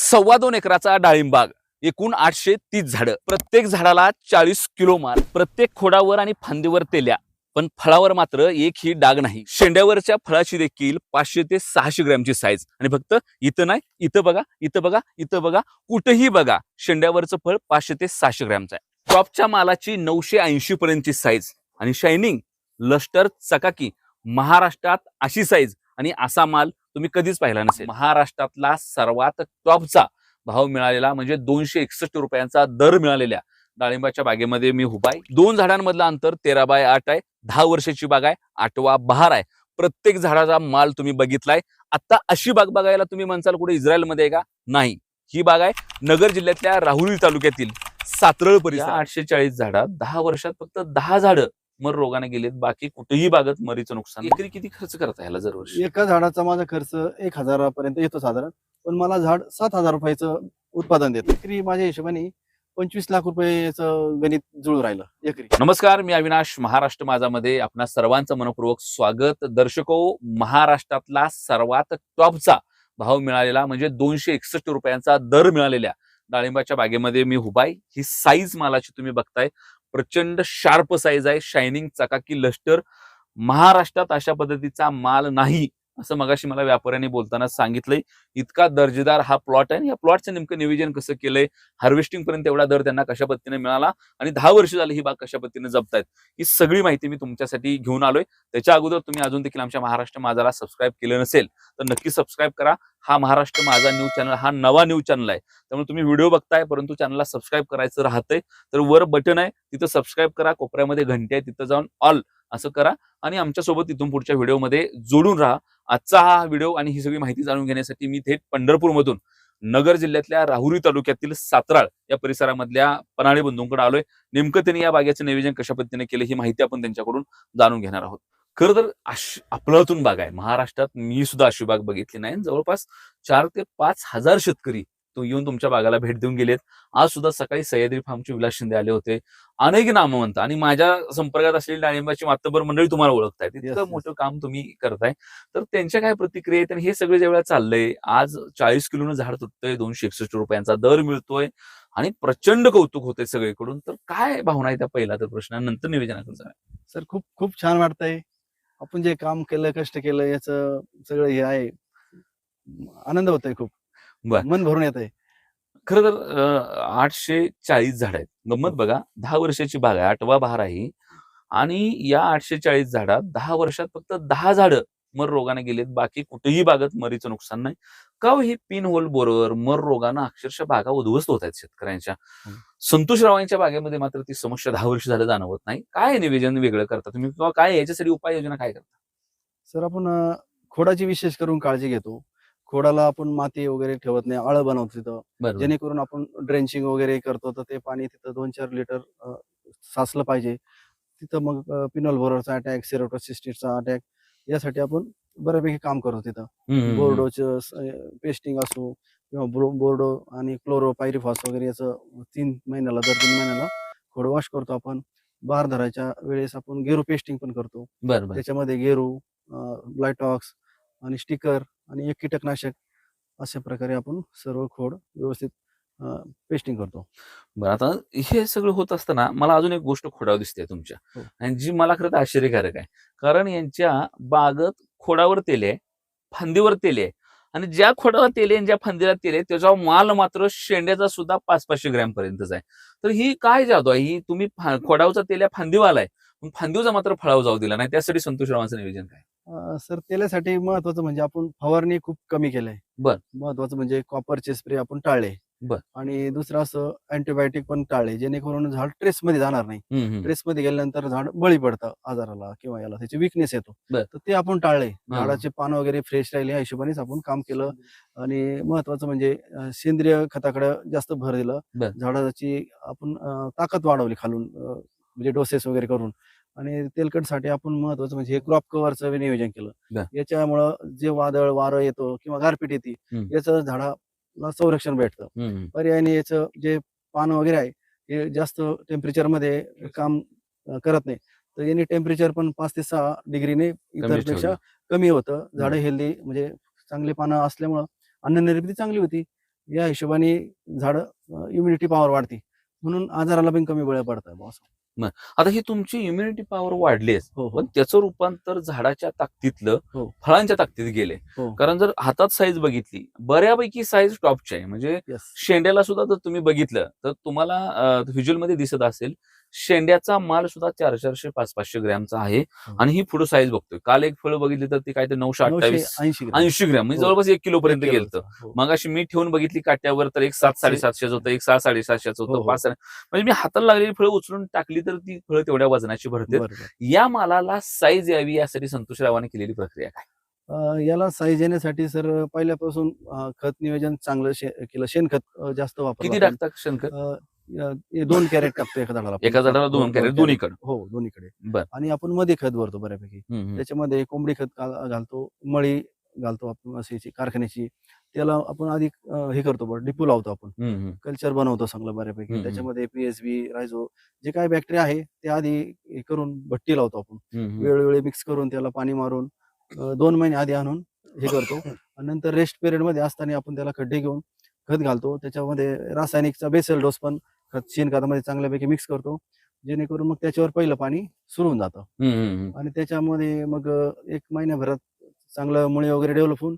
सव्वा दोन एकराचा डाळिंबाग. एकूण आठशे तीस झाडं. प्रत्येक झाडाला चाळीस किलो माल. प्रत्येक खोडावर आणि फांदीवर तेल्या. पण फळावर मात्र एक ही डाग नाही. शेंड्यावरच्या फळाची देखील पाचशे ते सहाशे ग्रॅमची साईज आणि फक्त इथं नाही इथं बघा इथं बघा इथं बघा कुठेही बघा. शेंड्यावरचं फळ पाचशे ते सहाशे ग्रॅमचं आहे. टॉपच्या मालाची नऊशे ऐंशी पर्यंतची साईज आणि शायनिंग लष्टर चकाकी महाराष्ट्रात अशी साईज आणि असा माल तुम्ही कधीच पाहिला नसेल. महाराष्ट्रातला सर्वात टॉपचा भाव मिळालेला म्हणजे दोनशे एकसष्ट रुपयांचा दर मिळालेल्या डाळिंबाच्या बागेमध्ये मी उभा आहे. दोन झाडांमधलं अंतर तेरा बाय आठ आहे. दहा वर्षाची बाग आहे. आठवा बहार आहे. प्रत्येक झाडाचा माल तुम्ही बघितलाय. आता अशी बाग बघायला तुम्ही म्हणसाल कुठे इस्रायलमध्ये आहे का? नाही. ही बाग आहे नगर जिल्ह्यातल्या राहुरी तालुक्यातील सातरळ परिसर आठशे चाळीस झाडात दहा वर्षात फक्त दहा झाडं मर रोगाने गेलेत बाकी कुठेही बागत मरीचं नुकसान एकरी किती खर्च करता याला दरवर्षी एका झाडाचा माझा खर्च एक हजारापर्यंत येतो साधारण पण मला झाड सात हजार रुपयाचं उत्पादन देतं. एकरी माझ्या हिशोबाने पंचवीस लाख रुपयाचं गणित जुळून राहिलं एकरी. नमस्कार मी अविनाश महाराष्ट्र माझामध्ये आपणा सर्वांचं मनपूर्वक स्वागत. दर्शको महाराष्ट्रातला सर्वात टॉपचा भाव मिळालेला म्हणजे दोनशे एकसष्ट रुपयांचा दर मिळालेल्या डाळिंबाच्या बागेमध्ये मी उभा आहे. ही साईज मालाची तुम्ही बघताय. प्रचंड शार्प साईज आहे. शायनिंग चकाकी लष्टर महाराष्ट्रात अशा पद्धतीचा माल नाही. असं मगाशी मला व्यापाऱ्यांनी बोलताना सांगितलंय इतका दर्जेदार हा प्लॉट आहे आणि या प्लॉटचं नेमकं नियोजन कसं केलंय हार्वेस्टिंग पर्यंत एवढा दर त्यांना कशा पद्धतीने मिळाला आणि दहा वर्ष झाली ही बाग कशा पद्धतीने जपतायत ही सगळी माहिती मी तुमच्यासाठी घेऊन आलोय. त्याच्या अगोदर तुम्ही अजून देखील आमच्या महाराष्ट्र माझाला सबस्क्राईब केलं नसेल तर नक्की सबस्क्राईब करा. हा महाराष्ट्र माझा न्यूज चॅनल हा नवा न्यूज चॅनल आहे. त्यामुळे तुम्ही व्हिडिओ बघताय परंतु चॅनलला सबस्क्राईब करायचं राहतंय. तर वर बटन आहे तिथं सबस्क्राईब करा. कोपऱ्यामध्ये घंटी आहे तिथं जाऊन ऑल असं करा आणि आमच्यासोबत इथून पुढच्या व्हिडिओमध्ये जोडून राहा. आजचा हा व्हिडिओ आणि ही सगळी माहिती जाणून घेण्यासाठी मी थेट पंढरपूरमधून नगर जिल्ह्यातल्या राहुरी तालुक्यातील सातराळ या परिसरामधल्या पनाळे बंधूंकडे आलोय. नेमकं त्यांनी या बागेचं नियोजन कशा पद्धतीने केलं ही माहिती आपण त्यांच्याकडून जाणून घेणार आहोत. खरं तर आपलातून बाग आहे. महाराष्ट्रात मी सुद्धा अशी बाग बघितली नाही जवळपास चार ते पाच हजार शेतकरी तो येऊन तुमच्या बागाला भेट देऊन गेलेत. आज सुद्धा सकाळी सह्याद्री फार्मचे विलास शिंदे आले होते. अनेक नामवंत आणि माझ्या संपर्कात असलेली डाळिंबाची मातबर मंडळी तुम्हाला इतकं yes. मोठं काम तुम्ही करताय. तर त्यांच्या काय प्रतिक्रिया आहेत आणि हे सगळे ज्यावेळेला चाललंय आज चाळीस किलोनं झाड तुटतंय दोनशे एकसष्ट रुपयांचा दर मिळतोय आणि प्रचंड कौतुक होतंय सगळीकडून. तर काय भावना आहे त्या पहिला तर प्रश्न नंतर निवेदनाकडे. सर खूप खूप छान वाटतंय. आपण जे काम केलं कष्ट केलं याचं सगळं हे आहे. आनंद होतोय खूप. बर. मन भरून येत आहे खरं तर आठशे चाळीस झाड आहेत. गंमत बघा दहा वर्षाची बाग आहे आठवा बहार आहे आणि या आठशे चाळीस झाडात दहा वर्षात फक्त दहा झाडं मर रोगाने गेलेत. बाकी कुठेही बागत मरीचं नुकसान नाही. का हो हे पिन होल बोरवर मर रोगानं अक्षरशः बागा उद्ध्वस्त होत आहेत शेतकऱ्यांच्या? हम्म. संतोष रावांच्या बागेमध्ये मात्र ती समस्या दहा वर्ष झालं जाणवत नाही. काय निवेदन वेगळं करता तुम्ही? किंवा काय याच्यासाठी उपाययोजना काय करता? सर आपण खोडाची विशेष करून काळजी घेतो. खोडाला आपण माती वगैरे ठेवत नाही आळं बनवतो तिथं. जेणेकरून आपण ड्रेंचिंग वगैरे करतो तर ते पाणी तिथं दोन चार लिटर साचलं पाहिजे. तिथं मग पिनॉल बोररचा अटॅक सिरोटोसिस्टिसचा अटॅक यासाठी आपण बऱ्यापैकी काम करतो तिथं. बोर्डोचं पेस्टिंग असो किंवा ब्रो- बोर्डो आणि क्लोरो पायरिफॉस वगैरे याचं तीन महिन्याला दर तीन महिन्याला खोड वॉश करतो आपण. बार धरायच्या वेळेस आपण गेरू पेस्टिंग पण करतो. त्याच्यामध्ये गेरू ब्लायटॉक्स आणि स्टिकर आणि एक कीटकनाशक अशा प्रकारे आपण सर्व खोड व्यवस्थित पेस्टिंग करतो. बरं आता हे सगळं होत असताना मला अजून एक गोष्ट खोडावर दिसते तुमच्या. हो. आणि जी मला खरं तर आश्चर्यकारक आहे. कारण यांच्या बागत खोडावर तेल आहे फांदीवर तेल आहे. आणि ज्या खोडावर तेल आहे आणि ज्या फांदीला तेल आहे त्याचा माल मात्र शेंड्याचा सुद्धा पाच पाचशे ग्रॅम पर्यंतच आहे. तर ही काय जादू आहे? ही तुम्ही खोडावचा तेल आहे फांदीवाला आहे. फांदीवचा मात्र फळावर जाऊ दिला नाही. त्यासाठी संतोष रावांचं नियोजन काय? सर तेलासाठी महत्वाचं म्हणजे आपण फवारणी खूप कमी केलंय बर. महत्वाचं म्हणजे कॉपरचे स्प्रे आपण टाळले बर. आणि दुसरं असं अँटीबायोटिक पण टाळले जेणेकरून झाड ट्रेस मध्ये जाणार नाही. ट्रेस मध्ये गेल्यानंतर झाड बळी पडतं आजाराला किंवा याला त्याची विकनेस येतो. तर ते आपण टाळले झाडाचे पान वगैरे फ्रेश राहिले या हिशोबानेच आपण काम केलं आणि महत्वाचं म्हणजे सेंद्रिय खताकडे जास्त भर दिलं. झाडाची आपण ताकद वाढवली खालून म्हणजे डोसेस वगैरे करून आणि तेलकटसाठी आपण महत्वाचं म्हणजे हे क्रॉप कव्हरचं नियोजन. केलं. याच्यामुळं जे वादळ वारं येतो किंवा गारपीट येते. याचं झाडाला संरक्षण भेटतं. पर्यायाने याचं जे पान वगैरे आहे हे जास्त टेम्परेचरमध्ये काम करत नाही. तर याने टेम्परेचर पण पाच ते सहा डिग्रीने इतरपेक्षा. कमी होतं. झाडं हेल्दी म्हणजे चांगली पानं असल्यामुळं अन्न निर्मिती चांगली होती. या हिशोबाने झाड इम्युनिटी पॉवर वाढते. म्हणून आजाराला पण कमी बळ पडतं बॉस आता ही तुमची इम्युनिटी पॉवर वाढलीच हो हो. पण त्याचं रूपांतर झाडाच्या ताकदीतलं हो. फळांच्या ताकदीत गेले. हो. कारण जर हातात साईज बघितली बऱ्यापैकी साईज टॉपची आहे. म्हणजे शेंड्याला सुद्धा जर तुम्ही बघितलं तर तुम्हाला व्हिज्युअलमध्ये दिसत असेल शेंड्याचा माल सुद्धा चार चारशे पाच पाचशे ग्रॅमचा आहे. आणि ही पुढे साईज बघतोय काल एक फळ बघितली तर ती काय ते नऊशे अठ्ठावीस ऐंशी ग्रॅम. म्हणजे हो. जवळपास एक किलो पर्यंत गेलं. हो. मग अशी मी ठेवून बघितली काट्यावर तर एक सात सातशे. साडेसातशेच होतं एक सात साडेसातशेच होतं हो. पाच म्हणजे मी हाताला लागलेली फळं उचलून टाकली तर ती फळं तेवढ्या वजनाची भरते. या मालाला साईज यावी यासाठी संतोष रावाने केलेली प्रक्रिया काय याला साईज येण्यासाठी सर पहिल्यापासून खत नियोजन चांगलं केलं शेणखत जास्त वापरलं किती. टाकतात शेणखत अं, दोन कॅरेट टाकतो एका झाडाला. एका झाडाला दोन कॅरेट. दोन्हीकडे हो दोन्हीकडे बर आणि आपण मध्ये खत भरतो बऱ्यापैकी हम्म. त्याच्यामध्ये कोंबडी खत घाल- घालतो मळी घालतो आपण अशी कारखान्याची त्याला आपण आधी अं, हे करतो बरं डिपू लावतो आपण हम्म, हम्म. कल्चर बनवतो चांगलं बऱ्यापैकी हम्म. त्याच्यामध्ये पीएसबी रायझो जे काय बॅक्टेरिया आहे ते आधी हे करून भट्टी लावतो आपण हम्म, हम्म. वेळोवेळी मिक्स करून त्याला पाणी मारून अं, दोन महिने आधी आणून हे करतो आणि नंतर रेस्ट पिरियडमध्ये असताना आपण त्याला खड्डे घेऊन खत घालतो त्याच्यामध्ये रासायनिकचा बेसल डोस पण खत शेणखतामध्ये चांगल्यापैकी मिक्स करतो. जेणेकरून मग त्याच्यावर पहिलं पाणी सुरू होऊन जातं. हम्म. आणि त्याच्यामध्ये मग एक महिन्याभरात चांगलं मुळे वगैरे डेव्हलप होऊन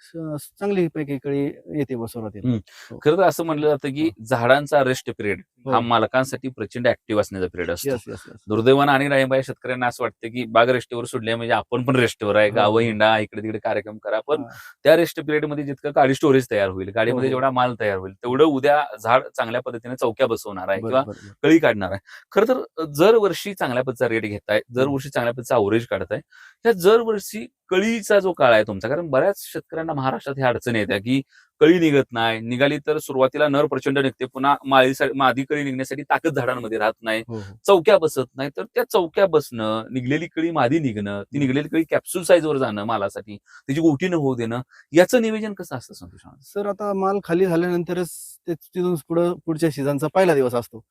स- चांगली पैकी कळी येते ब सुरुवातीला. खरं तर असं म्हटलं जातं की झाडांचा रेस्ट पिरियड हो. हा मालकांसाठी प्रचंड ऍक्टिव्ह असण्याचा पिरियड असतो दुर्दैवानं आणि राहीबाई शेतकऱ्यांना असं वाटतं की बाग रेस्टवर सोडले म्हणजे आपण पण रेस्टवर आहे हो. गावं हिंडा इकडे तिकडे कार्यक्रम करा पण हा. त्या रेस्ट पिरियडमध्ये जितकं गाडी स्टोरेज तयार होईल गाडीमध्ये हो. जेवढा माल तयार होईल तेवढं उद्या झाड चांगल्या पद्धतीने चौक्या बसवणार आहे किंवा. कळी काढणार आहे खरं तर जर वर्षी चांगल्या पद्धतीचा रेट घेताय जर वर्षी चांगल्या पद्धतीचा अवरेज काढताय त्या जर वर्षी कळीचा जो काळ आहे तुमचा कारण बऱ्याच शेतकऱ्यांना महाराष्ट्रात ह्या अडचणी येत्या की कळी निघत नाही. निघाली तर सुरुवातीला नर प्रचंड निघते. पुन्हा माळीसाठी मादी कळी निघण्यासाठी ताकद झाडांमध्ये राहत नाही. हो, हो. चौक्या बसत नाही. तर त्या चौक्या बसणं निघलेली कळी मादी निघणं ती निघलेली कळी कॅप्सूल साईजवर जाणं मालासाठी त्याची गोटी न होऊ देणं याचं नियोजन कसं असतं संतोष सर आता माल खाली झाल्यानंतरच तिथून पुढं पुढच्या सीझनचा पहिला दिवस असतो.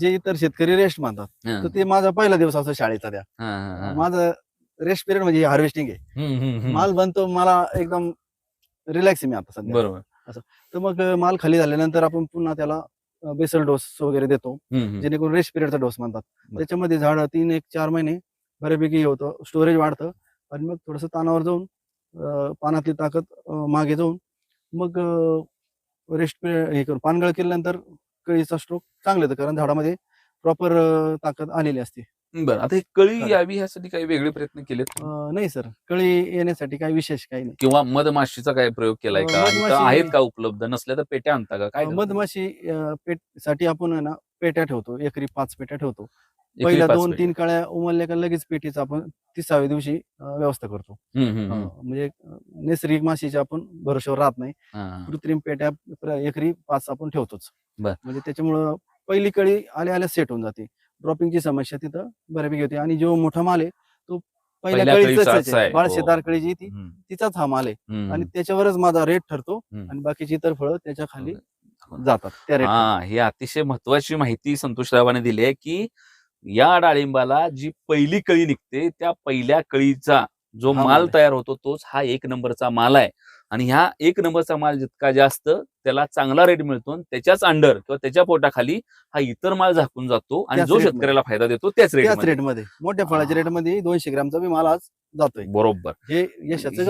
जे इतर शेतकरी रेस्ट मानतात तर ते माझा पहिला दिवस असतो शाळेचा त्या. माझं रेस्ट पिरियड म्हणजे हार्वेस्टिंग आहे. माल बनतो मला एकदम रिलॅक्स आहे मी आता सध्या. बरोबर. तर मग माल खाली झाल्यानंतर आपण पुन्हा त्याला बेसल डोस वगैरे देतो. जेणेकरून रेस्ट पिरियडचा डोस म्हणतात. त्याच्यामध्ये झाड तीन एक चार महिने बऱ्यापैकी हे होतं. स्टोरेज वाढतं. आणि मग थोडंसं तानावर जाऊन पानातली ताकद मागे जाऊन मग रेस्ट हे करून पानगळ केल्यानंतर कळीचा स्ट्रोक चांगलं येतं. कारण झाडामध्ये प्रॉपर ताकद आलेली असते. बरं आता ही कळी. यावी ह्यासाठी काही वेगळे प्रयत्न केलेत अं, नाही सर कळी येण्यासाठी काही विशेष काही नाही किंवा मधमाशीचा काय प्रयोग केलाय का मधमाशी- आहेत का उपलब्ध नसल्या तर पेट्या आणता का काय अं, करता? मधमाशी अं, पेटसाठी आपण आहे ना पेट्या ठेवतो एकरी पाच पेट्या ठेवतो एकरी पहिल्या पाच दोन पेट्या. तीन काळ्या उमलल्या का लगेच पेटीचा आपण तिसाव्या दिवशी अं, व्यवस्था करतो हम्म, हम्म, हम्म. अं, म्हणजे अं, नैसर्गिक माशीच्या आपण भरोश्यावर राहत नाही हा. कृत्रिम पेट्या प्र- एकरी पाच आपण ठेवतोच बर. म्हणजे त्याच्यामुळं पहिली कळी आल्या आल्या सेट होऊन जाते ड्रॉपिंगची समस्या तिथं बऱ्यापैकी होते आणि जो मोठा माल आहे तो पहिल्या पहिल्या कळीचाच कळीचाच आहे, आहे हो. बाळशेदार कळी जी ती हम्म, तिचाच हा माल आहे हम्म. आणि त्याच्यावरच माझा रेट ठरतो हम्म. आणि बाकीची इतर फळं त्याच्याखाली हो. जातात त्या रेट हा ही अतिशय महत्वाची माहिती संतोष रावाने दिली आहे की या डाळिंबाला जी पहिली कळी निघते त्या पहिल्या कळीचा जो हा माल माल आहे. तयार होतो तोच हा एक नंबरचा माल आहे आणि ह्या एक नंबरचा माल जितका जास्त त्याला चांगला रेट मिळतो आणि त्याच्याच अंडर किंवा त्याच्या पोटाखाली हा इतर माल झाकून जातो आणि जो. शेतकऱ्याला फायदा देतो त्याच रेट रेटमध्ये मोठ्या फळाच्या. रेटमध्ये दोनशे ग्रॅमचा बी माल आज जातोय बरोबर हे.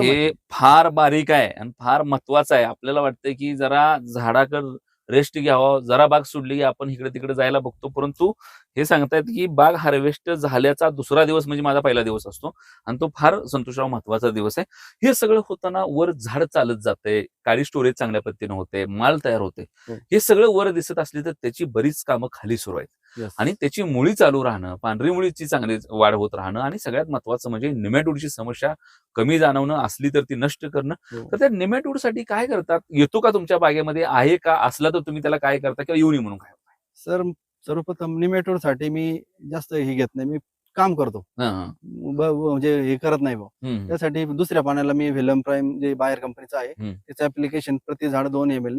हे फार बारीक आहे आणि फार महत्वाचं आहे आपल्याला वाटतं की जरा झाडाकड रेस्ट घ्यावं जरा बाग सोडली की आपण इकडे तिकडे जायला बघतो. परंतु हे सांगतायत की बाग हार्वेस्ट झाल्याचा दुसरा दिवस म्हणजे माझा पहिला दिवस असतो आणि तो फार संतोषराव महत्त्वाचा दिवस आहे. हे सगळं होताना वर झाड चालत जाते काळी स्टोरेज चांगल्या पद्धतीने होते माल तयार होते. हो. हे सगळं वर दिसत असली तर त्याची बरीच कामं खाली सुरू आहेत. Yes. आणि त्याची मुळी चालू राहणं पांढरी मुळीची चांगली वाढ होत राहणं आणि सगळ्यात महत्वाचं म्हणजे निमॅटोडची समस्या कमी जाणवणं असली तर ती नष्ट करणं. हो. तर त्या निमॅटोडसाठी काय करतात? येतो का तुमच्या बागेमध्ये? आहे का? असला तर तुम्ही त्याला काय करता? किंवा येऊ नये म्हणून काय सर सर्वप्रथम निमेटोडसाठी मी जास्त हे घेत नाही. मी काम करतो. म्हणजे हे करत नाही भाऊ. त्यासाठी दुसऱ्या पाण्याला मी व्हेलम प्राईम जे बाहेर कंपनीचं आहे. त्याचं ऍप्लिकेशन प्रति झाड दोन एम एल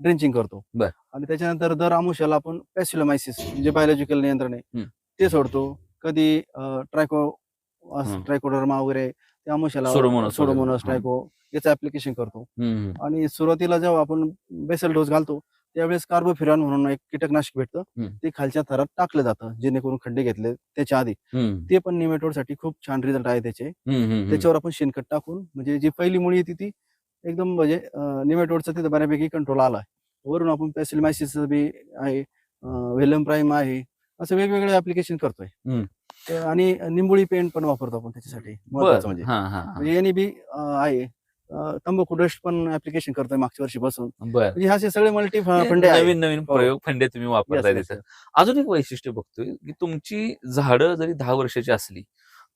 ड्रिंचिंग करतो बर. आणि त्याच्यानंतर दर आमुष्याला आपण पॅसिलोमायसिस जे बायोलॉजिकल नियंत्रण आहे हम्म. ते सोडतो कधी ट्रायको हम्म. ट्रायकोडर्मा वगैरे त्या आमुष्याला Pseudomonas वगैरे. सोडोमोनस हम्म. ट्रायको याचं ऍप्लिकेशन करतो हम्म, आणि सुरुवातीला जेव्हा आपण बेसल डोस घालतो त्यावेळेस कार्बोफिरॉन म्हणून एक कीटकनाशक भेटतं. ते खालच्या थरात टाकलं जातं जेणेकरून खड्डे घेतले त्याच्या आधी हम्म, ते पण निमेटोडसाठी खूप छान रिझल्ट आहे त्याचे हम्म, हम्म, हम्म. त्याच्यावर आपण शेणखत टाकून म्हणजे जी पहिली मुळी येते ती एकदम म्हणजे निमेटोडचा तिथं बऱ्यापैकी कंट्रोल आला वरून आपण पॅसिलमायसिस बी आहे वेलम प्राईम आहे असं वेगवेगळे ऍप्लिकेशन करतोय. आणि निंबुळी पेंट पण वापरतो आपण त्याच्यासाठी म्हणजे. म्हणजे यांनी बी आहे. तंबाखू डस्ट पण ऍप्लिकेशन करतोय मागच्या वर्षीपासून. म्हणजे हे असे सगळे मल्टी फंडे आहे नवीन नवीन हो. प्रयोग फंडे तुम्ही वापरताय अजून एक वैशिष्ट्य बघतोय की तुमची झाडं जरी दहा वर्षाची असली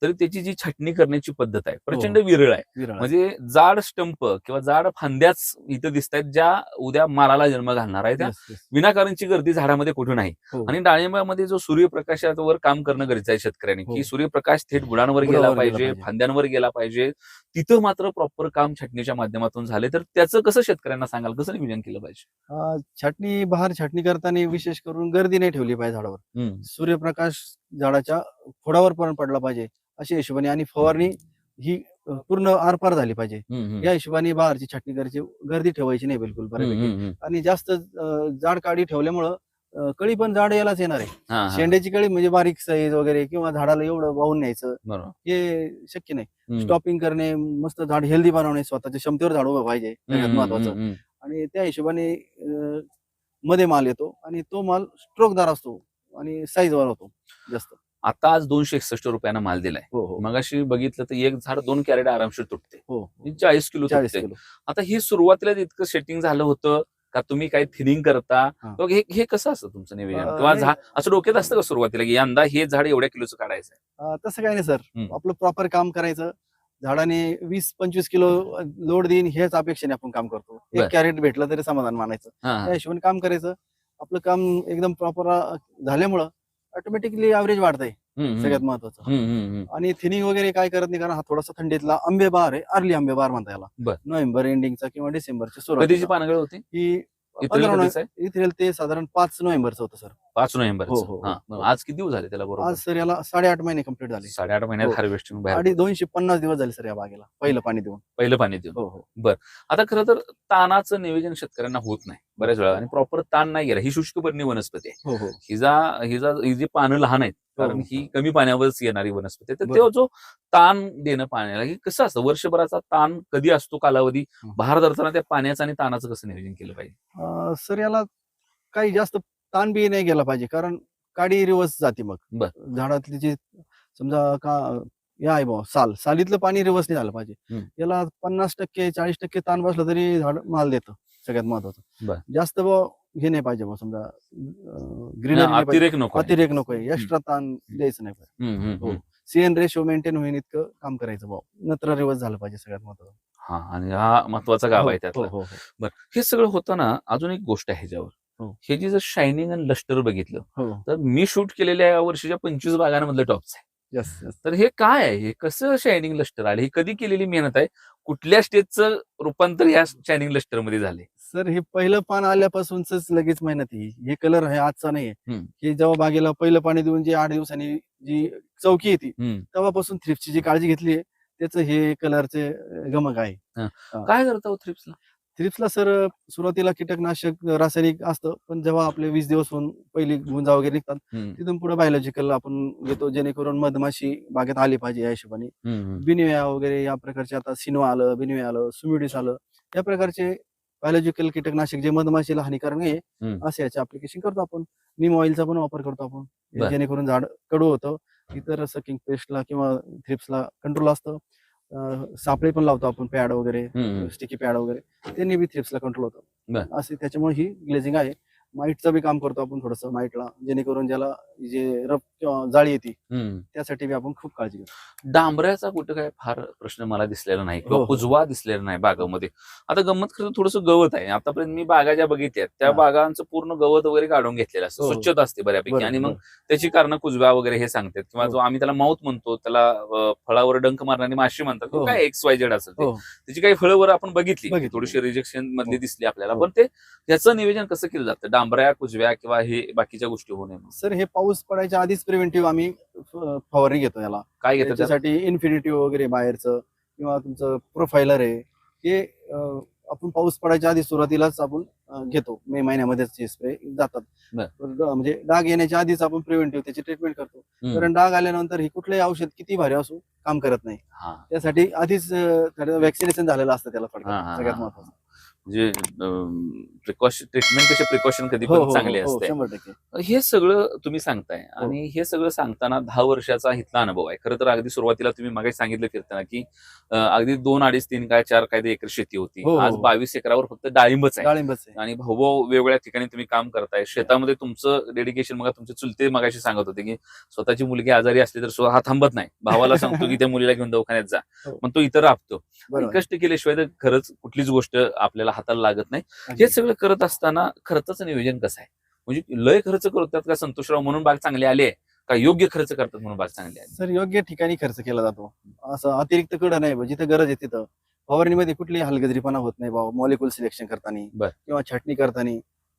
तरी त्याची जी छाटणी करण्याची पद्धत आहे प्रचंड विरळ आहे. म्हणजे जाड स्टंप किंवा जाड फांद्याच इथं दिसत आहेत ज्या उद्या मालाला जन्म घालणार आहे त्या. विनाकारणची गर्दी झाडामध्ये कुठे नाही हो. आणि डाळिंबामध्ये जो सूर्यप्रकाशावर काम करणं गरजेचं आहे शेतकऱ्यांनी हो. की सूर्यप्रकाश थेट बुडांवर गेला पाहिजे. फांद्यांवर गेला पाहिजे तिथं मात्र प्रॉपर काम छाटणीच्या माध्यमातून झाले तर त्याचं कसं शेतकऱ्यांना सांगाल कसं नियोजन केलं पाहिजे छाटणी बहार छाटणी करताना विशेष करून गर्दी नाही ठेवली पाहिजे झाडावर सूर्यप्रकाश झाडाच्या खोडावर पण पडला पाहिजे अशा हिशोबाने आणि फवारणी ही पूर्ण आरपार झाली पाहिजे. या हिशोबाने बाहेरची छाटणी करायची गर्दी ठेवायची नाही बिलकुल बऱ्यापैकी. आणि जास्त जाड काडी ठेवल्यामुळं कळी पण जाड यायलाच येणार आहे. शेंड्याची कळी म्हणजे बारीक साईज वगैरे किंवा झाडाला एवढं वाहून न्यायचं हे शक्य नाही. स्टॉपिंग करणे मस्त झाड हेल्दी बनवणे स्वतःच्या क्षमतेवर झाड उभं पाहिजे महत्वाचं. आणि त्या हिशोबाने मध्ये माल येतो आणि तो माल स्ट्रोकदार असतो आणि साईजवर होतो जास्त. आता आज दोनशे एकसष्ट रुपयानं माल दिलाय. हो हो. मगाशी बघितलं तर एक झाड दोन कॅरेट आरामशीर तुटते. हो चाळीस किलो चाळीस तुटते. किलो. आता ही सुरुवातीला इतकं सेटिंग झालं होतं का तुम्ही काही थिनिंग करता? हा. मग हे हे कसं असतं तुमचं अं, किंवा असं डोक्यात असतं का सुरुवातीला की यंदा हे झाड एवढ्या किलोचं काढायचं आहे अं, तसं काही नाही सर. हम्म. आपलं प्रॉपर काम करायचं. झाडाने वीस पंचवीस किलो लोड देईन हेच अपेक्षेने आपण काम करतो. बर. एक कॅरेट भेटलं तरी समाधान मानायचं. हा, हा. त्या हिशोबाने काम करायचं. आपलं काम एकदम प्रॉपर झाल्यामुळं ऑटोमॅटिकली ऍव्हरेज वाढतंय हम्म, हम्म. सगळ्यात महत्वाचं. आणि थिनिंग वगैरे काय करत नाही कारण हा थोडासा थंडीतला आंबे बहार आहे अर्ली आंबे बहार म्हणता याला बर. नोव्हेंबर एंडिंगचा किंवा डिसेंबरच्या कधीची सुरुवात पानगळ होती ही इथं इथेल ते साधारण पाच नोव्हेंबरचं होतं सर. पाच नोव्हेंबर हो, हो, हो. आज किती दिवस झाले त्याला बरोबर? आज सर याला साडेआठ महिने कंप्लीट झाले. साडेआठ महिन्यात हो. हार्वेस्टिंग बाहेर आणि दोनशे पन्नास दिवस झाले सर या बागेला. पहिलं पाणी देऊन. पहिलं पाणी देऊन. हो हो. आता खरं तर तानाचं नियोजन शेतकऱ्यांना होत नाही बऱ्याच वेळा. आणि प्रॉपर ताण नाही गेला. ही शुष्कपर्णी वनस्पती आहे. हो हो. हिजा हिजा ही जी पानं लहान आहेत कारण हो. ही कमी पाण्यावरच येणारी वनस्पती आहे तर. तेव्हा जो ताण देणं पाण्याला की कसं असतं वर्षभराचा ताण कधी असतो कालावधी. बहार धरताना त्या पाण्याचं आणि तानाचं कसं नियोजन केलं पाहिजे सर याला काही जास्त ताण बी नाही गेला पाहिजे कारण काडी रिवर्स जाते मग. झाडातली जी समजा का या आहे बुवा साल सालीतलं पाणी रिवर्स नाही झालं पाहिजे. याला पन्नास टक्के चाळीस टक्के ताण बसलं तरी झाड माल देतं सगळ्यात. महत्वाचं जास्त बुवा हे नाही पाहिजे बुवा समजा ना, ग्रीनरी अतिरेक नको आहे. अतिरेक नकोय एक्स्ट्रा ताण द्यायचं नाही पाहिजे हम्म, हम्म, हो. हम्म. सीएन रेशो मेंटेन होईल इतकं काम करायचं बुवा. नत्र रिवर्स झालं पाहिजे सगळ्यात महत्वाचं. हा आणि हा महत्त्वाचा गाव आहे हो, त्यातला. हो, हो, बरं हे सगळं होतं ना अजून एक गोष्ट आहे ह्याच्यावर. हो. हे जे जर शायनिंग आणि लस्टर बघितलं हो. तर मी शूट केलेल्या या वर्षीच्या पंचवीस बागांमधलं टॉपच आहे. यस यस तर हे काय आहे? हे कसं शायनिंग लस्टर आले? हे कधी केलेली मेहनत आहे? कुठल्या स्टेजचं रूपांतर या शायनिंग लस्टरमध्ये झाले सर हे पहिलं पान आल्यापासूनच लगेच मेहनत ही हे कलर आहे आजचा हम्म. हे जेव्हा बागेला पहिलं पाणी देऊन जे आठ दिवसांनी जी चौकी येते. तेव्हापासून थ्रिप्सची जी काळजी घेतली आहे त्याचं हे कलरचे गमक आहे. काय करता हो थ्रिप्सला थ्रिप्सला सर सुरुवातीला कीटकनाशक रासायनिक असतं पण जेव्हा आपले वीस दिवस होऊन पहिली गुंजा वगैरे निघतात तिथून पुढे बायोलॉजिकल आपण घेतो जेणेकरून मधमाशी बागेत आली पाहिजे या हिशोबाने. बिनिव्या वगैरे या प्रकारचे आता सिनवा आलं बिनिव्या आलं सुमिडिस आलं या प्रकारचे बायोलॉजिकल कीटकनाशक जे मधमाशीला हानिकारक नाही हम्म. असे याचे अप्लिकेशन करतो आपण निम ऑइलचा पण वापर करतो आपण बर. जेणेकरून झाड कडू होतं इतर सकिंग पेस्टला किंवा थ्रिप्सला कंट्रोल असतं अं, सापळे पण लावतो आपण पॅड वगैरे हम्म. स्टिकी पॅड वगैरे त्यांनी बी थ्रिप्सला कंट्रोल बर. होतं असे त्याच्यामुळे ही ग्लेझिंग आहे माईटचं बी काम करतो आपण थोडस माईटला जेणेकरून ज्याला जे रफ किंवा जाळी येते हम्म. त्यासाठी बी आपण खूप काळजी घेतो डांबऱ्याचा कुठं काय फार प्रश्न मला दिसलेला नाही किंवा हो, हो. कुजवा दिसलेला नाही बागामध्ये आता गंमत खरं थोडस गवत आहे आतापर्यंत मी बागा ज्या बघितल्यात त्या हा. बागांचं पूर्ण गवत वगैरे काढून घेतलेलं असतं हो. स्वच्छता असते बऱ्यापैकी बरं, आणि मग बरं. त्याची कारण कुजव्या वगैरे हे सांगतात किंवा हो. जो आम्ही त्याला माऊत म्हणतो त्याला अं, फळावर डंक मारणारी माशी म्हणतात हो. किंवा काय एक्स वाय जेड असेल ते. हो त्याची काही फळं आपण बघितली बघितली. थोडीशी रिजेक्शन मधली हो. दिसली आपल्याला हो. पण ते त्याचं नियोजन कसं केलं जातं डांबऱ्या कुजव्या किंवा हे बाकीच्या गोष्टी होऊ नये. सर हे पाऊस पडायच्या आधीच प्रिव्हेंटिव्ह आम्ही फवारणी घेतो याला काय घेतं त्यात? त्याच्यासाठी इन्फिनिटिव्ह वगैरे बाहेरचं किंवा तुमचं प्रोफायलर आहे हे आपण पाऊस पडायच्या आधी सुरुवातीलाच आपण घेतो मे महिन्यामध्येच हे स्प्रे जातात म्हणजे डाग येण्याच्या आधीच आपण प्रिव्हेंटिव्ह त्याची ट्रीटमेंट करतो. कारण डाग आल्यानंतर हे कुठलंही औषध किती भारी असो काम करत नाही त्यासाठी आधीच व्हॅक्सिनेशन झालेलं असतं त्याला सगळ्यात. महत्वाचं म्हणजे प्रिकॉशन ट्रीटमेंटपेक्षा प्रिकॉशन कधी हो, पण हो, चांगली हो, असते. हे सगळं तुम्ही सांगताय हो. आणि हे सगळं सांगताना दहा वर्षाचा इथला अनुभव आहे. खरं तर अगदी सुरुवातीला तुम्ही मागे सांगितलं फिरताना की अगदी दोन अडीच तीन काय चार काय एकर शेती होती. हो, हो, आज हो. बावीस एकरावर फक्त डाळिंबच आहे. आणि भाऊ वेगवेगळ्या ठिकाणी तुम्ही काम करताय. शेतामध्ये तुमचं डेडिकेशन मग तुमचे चुलते मगाशी सांगत होते की स्वतःची मुलगी आजारी असली तर स्वतः हा थांबत नाही. भावाला सांगतो की त्या मुलीला घेऊन दवाखान्यात जा. हो. मग तो इतर राबतो. कष्ट केल्याशिवाय तर खरंच कुठलीच गोष्ट आपल्याला हाताला लागत नाही. हे सगळं करत असताना खर्चाचं नियोजन कसं आहे? म्हणजे लय खर्च करतात का संतोषराव म्हणून बाग चांगली आली का योग्य खर्च करतात म्हणून बाग चांगली आली सर योग्य ठिकाणी खर्च केला जातो. असं अतिरिक्त कडं नाही जिथं गरज आहे तिथं. फवारणीमध्ये कुठली हलगजरीपणा होत नाही बाबा मॉलिक्युल सिलेक्शन करताना. किंवा छाटणी करताना.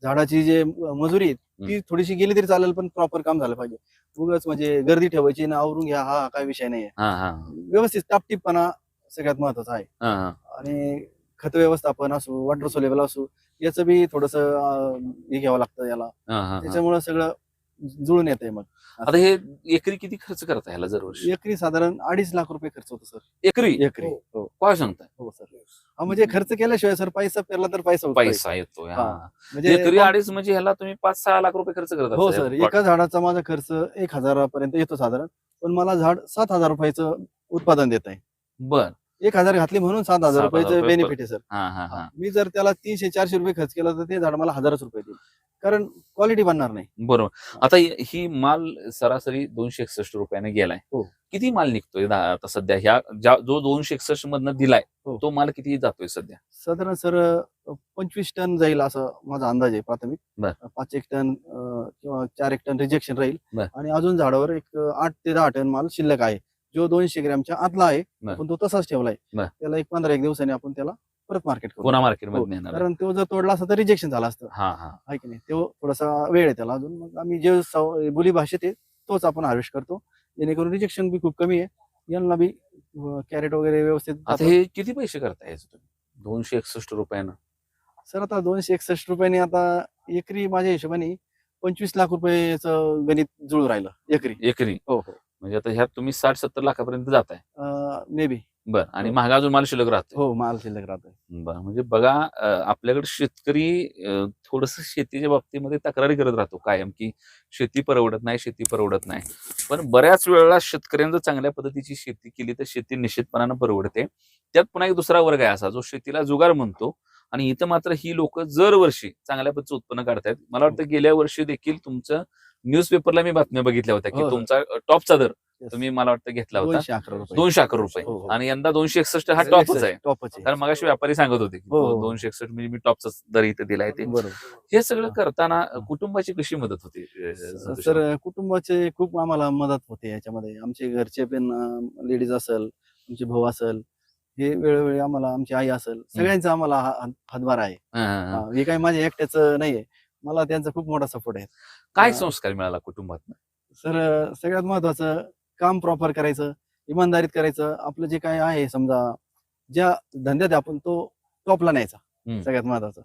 झाडाची जे मजुरी ती थोडीशी गेली तरी चालेल पण प्रॉपर काम झालं पाहिजे. उगाच म्हणजे गर्दी ठेवायची ना आवरून घ्या हा काय विषय नाही व्यवस्थित टापटीपणा सगळ्यात महत्त्वाचा आहे. आणि खत व्यवस्थापन असो वॉटर सोलेबल असो याचं बी थोडस हे घ्यावं लागतं याला. हा, हा, हा. त्याच्यामुळं सगळं जुळून येतंय मग. आता हे एकरी किती खर्च करता ह्याला दरवर्षी? एकरी साधारण अडीच लाख रुपये खर्च होतो सर. एकरी? एकरी हो. काय सांगताय? हो सर. हा म्हणजे खर्च केल्याशिवाय सर पैसा पेरला तर पैसा पैसा येतोय हा. म्हणजे एकरी अडीच म्हणजे ह्याला तुम्ही पाच सहा लाख रुपये खर्च करत हो सर एका झाडाचा माझा खर्च एक हजारापर्यंत येतो साधारण. पण मला झाड सात हजार रुपयाचं उत्पादन देत आहे. बर. एक हजार घातली म्हणून सात हजार रुपयाचं रुपये बेनिफिट आहे सर हा हा हा. मी जर त्याला तीनशे चारशे रुपये खर्च केला तर ते झाड मला हजारच रुपये देईल. कारण क्वालिटी बनणार नाही. बरोबर. आता ही- माल सरासरी दोनशे एकसष्ट रुपयाने गेलाय. हो. किती माल निघतोय दा- आता सध्या? ह्या ज्या- जो दोनशे एकसष्ट मधनं दिलाय हो. तो माल किती जातोय सध्या? साधारण सर पंचवीस टन जाईल असं माझा अंदाज आहे प्राथमिक. बर. पाच एक टन अं, किंवा चार एक टन रिजेक्शन राहील. बर. आणि अजून झाडावर एक अं, आठ ते दहा टन माल शिल्लक आहे. जो दोनशे ग्रॅमच्या आतला आहे. पण तो तसाच ठेवलाय. त्याला एक पंधरा एक दिवसांनी आपण त्याला परत मार्केट करू. पुन्हा हो, नेणार आहे. कारण तो जर तोडला असता तर रिजेक्शन झाला असतं. हा हा. आहे की नाही? तो थोडासा वेळ आहे त्याला अजून. मग आम्ही जे बोली भाषेत आहे तोच आपण हार्वेस्ट करतो. जेणेकरून रिजेक्शन बी खूप कमी आहे. यांना बी कॅरेट वगैरे व्यवस्थित आता. हे किती पैसे करताय दोनशे एकसष्ट रुपयानं. सर आता दोनशे एकसष्ट रुपयाने आता एकरी माझ्या हिशोबाने पंचवीस लाख रुपयाचं गणित जुळून राहिलं एकरी. एकरी. हो हो. म्हणजे आता ह्यात तुम्ही साठ सत्तर लाखापर्यंत जाताय. May be. बर. आणि हो. महाग अजून माल शिल्लक राहतोय. हो माल शिल्लक राहतोय. बरं. म्हणजे बघा अं, आपल्याकडे शेतकरी थोडस शेतीच्या बाबतीमध्ये तक्रारी करत राहतो कायम की शेती परवडत नाही शेती परवडत नाही. पण बऱ्याच वेळेला शेतकऱ्यांनी जर चांगल्या पद्धतीची शेती केली तर शेती निश्चितपणानं परवडते. त्यात पुन्हा एक दुसरा वर्ग आहे असा जो शेतीला जुगार म्हणतो. आणि इथं मात्र ही लोक दरवर्षी चांगल्या पद्धतीचं उत्पन्न काढतायत. मला वाटतं गेल्या वर्षी देखील तुमचं न्यूजपेपरला मी बातम्या बघितल्या होत्या की हो, हो. तुमचा टॉपचा दर. तुम्ही मला वाटतं घेतला होता. दोनशे अकरा रुपये. दोनशे अकरा रुपये. हो, हो. आणि यंदा दोनशे एकसष्ट हा टॉपच आहे. टॉपच आहे. कारण मगाशी व्यापारी सांगत होते की हो, हो. दोनशे एकसष्ट म्हणजे मी टॉपचा दर इथे दिलाय ते. बरोबर. हे सगळं करताना कुटुंबाची कशी मदत होती अं, संतोष सर? कुटुंबाचे खूप आम्हाला मदत होते याच्यामध्ये. आमचे घरचे पण लेडीज असेल आमचे भाऊ असेल हे वेळोवेळी आम्हाला आमची आई असेल सगळ्यांचा आम्हाला हा- हा- हातभार आहे. हा, हा, हा. हा, हे काही माझ्या एकट्याचं नाहीये. मला त्यांचा खूप मोठा सपोर्ट आहे. काय हा. संस्कार मिळाला कुटुंबात सर सगळ्यात महत्वाचं काम प्रॉपर करायचं इमानदारीत करायचं आपलं जे काय आहे समजा ज्या धंद्यात आपण तो टॉपला न्यायचा. सगळ्यात महत्वाचं.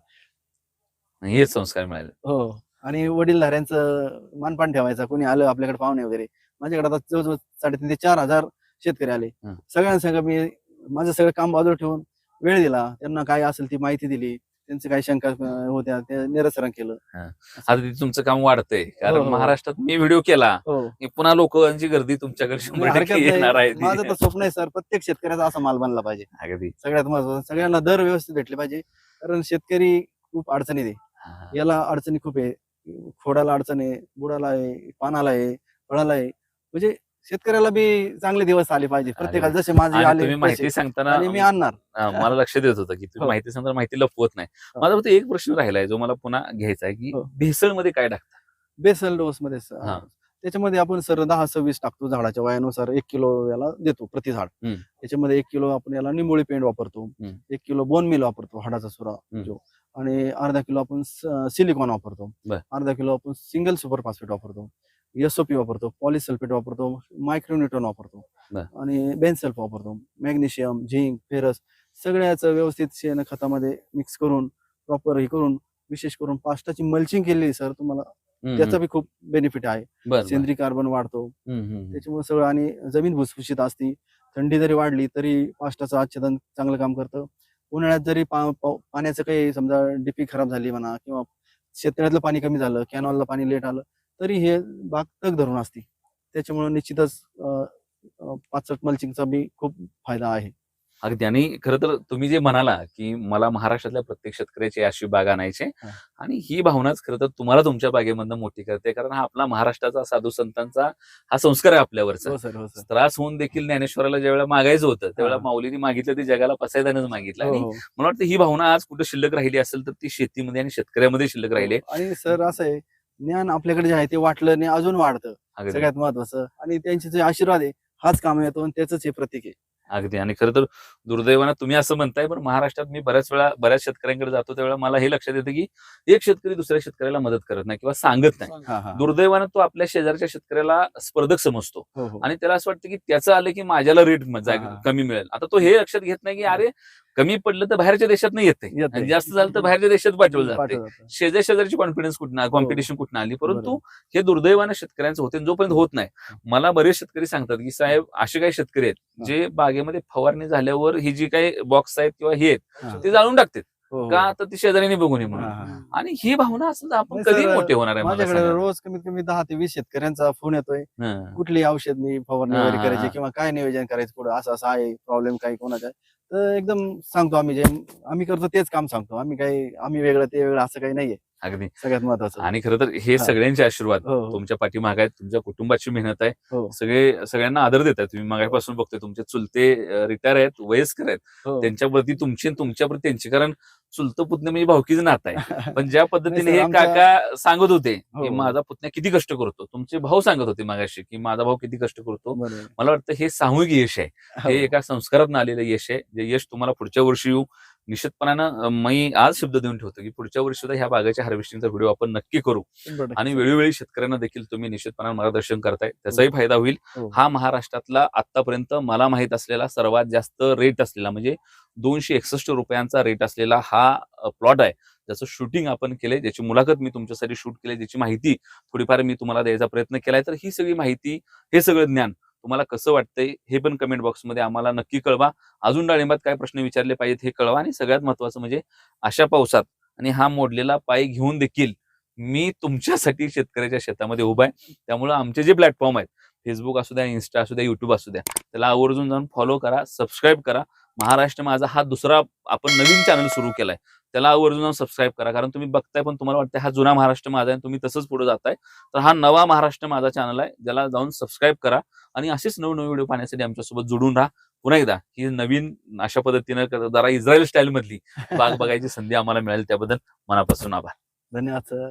हेच संस्कार मिळाले. हो. आणि वडीलधाऱ्यांचं मानपान ठेवायचा कोणी आलं आपल्याकडे पाहुणे वगैरे. माझ्याकडे आता जवळजवळ साडेतीन ते चार हजार शेतकरी आले. हं. सगळ्यांसंग मी माझं सगळं काम बाजूला ठेवून वेळ दिला. त्यांना काय असेल ती माहिती दिली. त्यांचे काही शंका अं, होत्या ते निरसन केलं. आता ते तुमचं काम वाढतंय. कारण हो, हो. महाराष्ट्रात मी व्हिडिओ केला हो. की पुन्हा लोकांची गर्दी तुमच्याकडे शंभर हरकत टक्के नाही. येणार आहे. माझं तर स्वप्न आहे सर प्रत्येक शेतकऱ्याचा असा माल बनला पाहिजे. अगदी. सगळ्यात महत्वाचं सगळ्यांना दर व्यवस्थित भेटले पाहिजे. कारण शेतकरी खूप अडचणीत आहे. हा. याला अडचणी खूप आहे. खोडाला अडचण आहे बुडाला आहे पानाला आहे फळाला आहे. म्हणजे शेतकऱ्याला बी चांगले दिवस आले पाहिजे प्रत्येकाला जसे माझे आणि आले तुम्ही माहिती. सांगताना आणि मी आणणार हा, मला लक्ष देत होतं की तुम्ही हो. माहिती सांगताना माहिती लपवत नाही हो. माझा फक्त एक प्रश्न राहिलाय जो मला पुन्हा घ्यायचा आहे की हो. भेसळमध्ये काय टाकता बेसल डोस मध्ये स- हा. त्याच्यामध्ये आपण सर दहा सव्वीस टाकतो झाडाच्या वयानुसार एक किलो याला देतो प्रति झाड हम्म. त्याच्यामध्ये एक किलो आपण याला निंबोळी पेंट वापरतो हम्म. एक किलो बोन मिल वापरतो हाडाचा सुरा जो आणि अर्धा किलो आपण सिलिकॉन वापरतो बर. अर्धा किलो आपण सिंगल सुपर फॉस्फेट वापरतो एसओपी वापरतो पॉलिसल्फेट वापरतो मायक्रोन्युट्रॉन वापरतो. आणि बेन्सल्फ वापरतो मॅग्नेशियम झिंक फेरस सगळ्याचं व्यवस्थित शेण खतामध्ये मिक्स करून प्रॉपर हे करून विशेष करून पास्टाची मल्चिंग केली सर तुम्हाला त्याचा. बी खूप बेनिफिट आहे. सेंद्रिय कार्बन वाढतो. त्याच्यामुळे सगळं आणि जमीन भुसभुशीत असती थंडी जरी वाढली तरी पास्टाचं आच्छादन चांगलं काम करतं उन्हाळ्यात जरी पाण्याचं काही समजा डिपी खराब झाली म्हणा किंवा शेतकऱ्यातलं पाणी कमी झालं कॅनॉलला पाणी लेट आलं तरी हे बाग तग धरून असते. त्याच्यामुळे निश्चितच पाचट मल्चिंगचा बी खूप फायदा आहे. अगदी. आणि खरं तर तुम्ही जे म्हणाला की मला महाराष्ट्रातल्या प्रत्येक शेतकऱ्याची अशी बाग आणायची. आणि ही भावनाच खरं तर तुम्हाला तुमच्या बागेमधनं मोठी करते. कारण हा आपला महाराष्ट्राचा साधू संतांचा हा संस्कार आहे आपल्यावरचा. हो हो त्रास होऊन देखील ज्ञानेश्वराला ज्यावेळेला मागायचं होतं त्यावेळेला. माऊलीने मागितलं ते जगाला पसायदानच मागितलं. हो, आणि. मला वाटतं ही भावना आज कुठं शिल्लक राहिली असेल तर ती शेतीमध्ये आणि शेतकऱ्यामध्ये शिल्लक राहिली. आणि सर असं आहे ज्ञान आपल्याकडे जे आहे ते वाटलं आणि अजून वाढतं. अगदी. सगळ्यात महत्वाचं. आणि त्यांचे जे आशीर्वाद आहे हाच काम येतो आणि त्याच हे प्रतीक आहे. अगदी. आणि खरं तर दुर्दैवानं तुम्ही असं म्हणताय पण महाराष्ट्रात मी बऱ्याच वेळा बऱ्याच शेतकऱ्यांकडे जातो त्यावेळेला मला हे लक्षात येतं की एक शेतकरी दुसऱ्या शेतकऱ्याला मदत करत नाही किंवा सांगत नाही. दुर्दैवानं तो आपल्या शेजारच्या शेतकऱ्याला स्पर्धक समजतो. हो, हो. आणि त्याला असं वाटतं की त्याचं आलं की माझ्याला रेट. कमी मिळेल. आता तो हे लक्षात घेत नाही की अरे कमी पडलं तर बाहेरच्या देशात नाही येते जास्त झालं तर बाहेरच्या देशात पाठवलं जाते. शेजार शेजारची कॉन्फिडन्स कुठं कॉम्पिटिशन कुठं आली? परंतु. हे दुर्दैवानं शेतकऱ्यांचं होते जोपर्यंत होत नाही. मला बरेच शेतकरी सांगतात की साहेब असे काही शेतकरी आहेत जे बागेमध्ये फवारणी झाल्यावर ही जी काही बॉक्स आहेत किंवा हे आहेत. ते जाळून टाकतात हो, हो. का तर ती शेजाऱ्यांनी बघू नये म्हणून. आणि ही भावना तर आपण कधी मोठे होणार आहे माझ्याकडे. रोज कमीत कमी दहा ते वीस शेतकऱ्यांचा फोन येतोय. कुठली औषध नाही फवारणी वगैरे करायची. किंवा काय नियोजन करायचं पुढे असं असं आहे प्रॉब्लेम काही कोणाचा आहे. तर एकदम सांगतो आम्ही जे आम्ही करतो तेच काम सांगतो आम्ही काही आम्ही वेगळं ते वेगळं असं काही नाहीये अगदी सगळ्यात महत्वाचं आणि खरं तर हे. सगळ्यांचे आशीर्वाद हो, हो. तुमच्या पाठीमाग आहेत तुमच्या कुटुंबाची मेहनत आहे हो. सगळे सगळ्यांना आदर देत आहेत तुम्ही मागापासून बघतोय तुमचे चुलते रिटायर आहेत वयस्कर आहेत हो. त्यांच्याप्रती तुमची आणि तुमच्याप्रती त्यांची कारण चुलतं पुतणे म्हणजे भावकीच नातं आहे पण ज्या पद्धतीने हे काका सांगत होते की हो. माझा पुतण्या किती कष्ट करतो तुमचे भाऊ सांगत होते मागाशी की माझा भाऊ किती कष्ट करतो. मला वाटतं हे सामूहिक यश आहे हो. हे एका संस्कारात आलेलं यश आहे जे यश तुम्हाला पुढच्या वर्षी येऊ निश्चितपणानं मी आज शब्द देऊन ठेवतो की पुढच्या वर्षी सुद्धा ह्या बागाच्या हार्वेस्टिंगचा व्हिडिओ आपण नक्की करू. आणि. वेळोवेळी शेतकऱ्यांना देखील तुम्ही निश्चितपणानं मार्गदर्शन करताय. त्याचाही फायदा होईल. हो. हा महाराष्ट्रातला आतापर्यंत मला माहीत असलेला सर्वात जास्त रेट असलेला म्हणजे दोनशे एकसष्ट रुपयांचा रेट असलेला हा प्लॉट आहे. ज्याचं शूटिंग आपण केलंय ज्याची मुलाखत मी तुमच्यासाठी शूट केली ज्याची माहिती थोडीफार मी तुम्हाला द्यायचा प्रयत्न केलाय तर ही सगळी माहिती हे सगळं ज्ञान तुम्हाला कसं वाटतंय हे पण कमेंट बॉक्समध्ये आम्हाला नक्की कळवा. अजून डाळिंबात काय प्रश्न विचारले पाहिजेत हे कळवा आणि सगळ्यात महत्वाचं म्हणजे अशा पावसात आणि हा मोडलेला पाय घेऊन देखील मी तुमच्यासाठी शेतकऱ्याच्या शेतामध्ये उभा आहे. त्यामुळे आमचे जे प्लॅटफॉर्म आहेत फेसबुक असू द्या इन्स्टा असू द्या युट्यूब असू द्या त्याला आवर्जून जाऊन फॉलो करा सबस्क्राईब करा. महाराष्ट्र माझा हा दुसरा आपण नवीन चॅनल सुरू केलाय. त्याला आवर्जून सबस्क्राईब करा. कारण तुम्ही बघताय पण तुम्हाला वाटतं हा जुना महाराष्ट्र माझा आहे तुम्ही तसंच पुढे जाताय. तर हा नवा महाराष्ट्र माझा चॅनल आहे. ज्याला जाऊन सबस्क्राईब करा आणि असेच नवनवीन व्हिडिओ पाहण्यासाठी आमच्यासोबत जोडून राहा. पुन्हा एकदा ही नवीन अशा पद्धतीनं जरा इस्रायल स्टाईल मधली बाग बघायची संधी आम्हाला मिळेल. त्याबद्दल मनापासून आभार. धन्यवाद सर